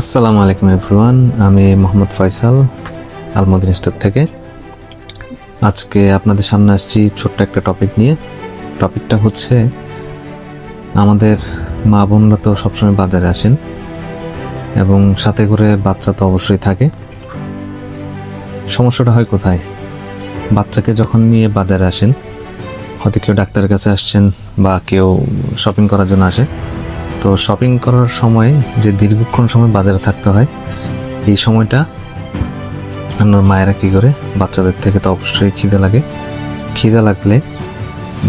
আসসালামু আলাইকুম এভরিওয়ান, আমি মোহাম্মদ ফয়সাল আলমদিন স্টোর থেকে। আজকে আপনাদের সামনে আসছি ছোট্ট একটা টপিক নিয়ে। টপিকটা হচ্ছে, আমাদের মা বোনরা তো সবসময় বাজারে আসেন এবং সাথে করে বাচ্চা তো অবশ্যই থাকে। সমস্যাটা হয় কোথায়? বাচ্চাকে যখন নিয়ে বাজারে আসেন, হয়তো কেউ ডাক্তারের কাছে আসছেন বা কেউ শপিং করার জন্য আসে তো শপিং করার সময় যে দীর্ঘক্ষণ সময় বাজারে থাকতে হয়, এই সময়টা আপনার মায়েরা কী করে? বাচ্চাদের থেকে তো অবশ্যই খিদে লাগে। খিদে লাগলে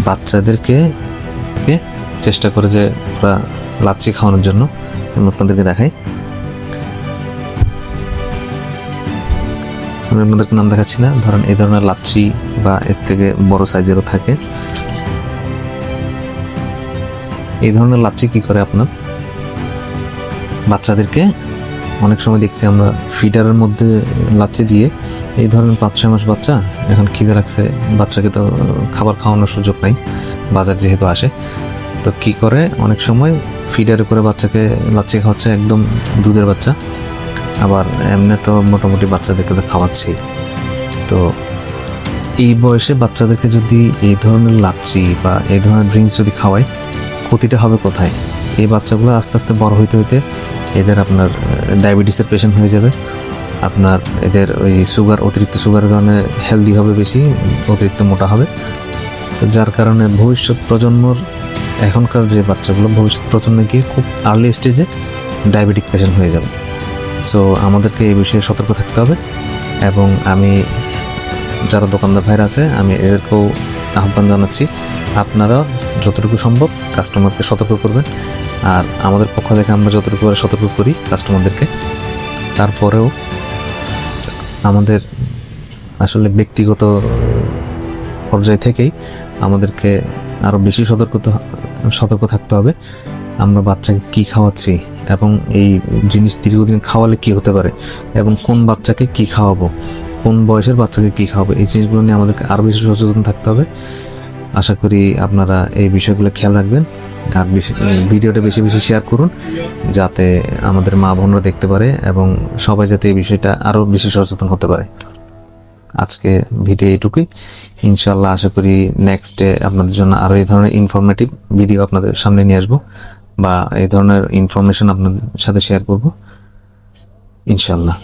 বাচ্চাদেরকে চেষ্টা করে যে ওরা লাচ্ছি খাওয়ানোর জন্য আমি আপনাদেরকে দেখাই। আমি আপনাদেরকে নাম দেখাচ্ছি না, ধরেন এই ধরনের লাচ্ছি বা এর থেকে বড় সাইজেরও থাকে। এই ধরনের লাচ্ছি কি করে আপনার? বাচ্চাদেরকে অনেক সময় দেখছি আমরা ফিডারের মধ্যে লাচ্ছি দিয়ে এই ধরনের পাঁচ ছয় মাস বাচ্চা এখন খিদে লাগছে, বাচ্চাকে তো খাবার খাওয়ানোর সুযোগ নাই, বাজার যেহেতু আসে। তো কি করে? অনেক সময় ফিডারে করে বাচ্চাকে লাচ্ছি খাওয়াচ্ছে একদম দুধের বাচ্চা, আবার এমনি তো মোটামুটি বাচ্চাদেরকে তো খাওয়াচ্ছি। তো এই বয়সে বাচ্চাদেরকে যদি এই ধরনের লাচ্ছি বা এই ধরনের ড্রিঙ্কস যদি খাওয়ায় ক্ষতিটা হবে কোথায়? এই বাচ্চাগুলো আস্তে আস্তে বড় হইতে হইতে এদের আপনার ডায়াবেটিসের পেশেন্ট হয়ে যাবে। আপনার এদের ওই সুগার অতিরিক্ত সুগারের কারণে হেলদি হবে বেশি, অতিরিক্ত মোটা হবে। তো যার কারণে ভবিষ্যৎ প্রজন্মর এখনকার যে বাচ্চাগুলো, ভবিষ্যৎ প্রজন্মে গিয়ে খুব আর্লি স্টেজে ডায়াবেটিক পেশেন্ট হয়ে যাবে। সো আমাদেরকে এই বিষয়ে সতর্ক থাকতে হবে এবং আমি, যারা দোকানদার ভাইরা আছে, আমি এদেরকেও আহ্বান জানাচ্ছি। আপনারা যতটুকু সম্ভব কাস্টমারকে সতর্ক করবেন। আর আমাদের পক্ষ থেকে আমরা যতটুকু সতর্ক করি কাস্টমারদেরকে তারপরেও আমাদের আসলে ব্যক্তিগত পর্যায় থেকেই আমাদেরকে আরও বেশি সতর্ক সতর্ক থাকতে হবে। আমরা বাচ্চাকে কী খাওয়াচ্ছি এবং এই জিনিস দীর্ঘদিন খাওয়ালে কি হতে পারে এবং কোন বাচ্চাকে কি খাওয়াবো কোন বয়সের বাচ্চাকে কী খাওয়াবো? এই জিনিসগুলো নিয়ে আমাদেরকে আরও বেশি সচেতন থাকতে হবে। আশা করি আপনারা এই বিষয়গুলো খেয়াল রাখবেন। আর বেশি ভিডিওটা বেশি বেশি শেয়ার করুন, যাতে আমাদের মা বোনরা দেখতে পারে এবং সবাই যাতে এই বিষয়টা আরও বেশি সচেতন হতে পারে। আজকে ভিডিও এইটুকুই। ইনশাল্লাহ আশা করি নেক্সট ডে আপনাদের জন্য আরও এই ধরনের ইনফরমেটিভ ভিডিও আপনাদের সামনে নিয়ে আসব বা এই ধরনের ইনফরমেশন আপনাদের সাথে শেয়ার করব। ইনশাল্লাহ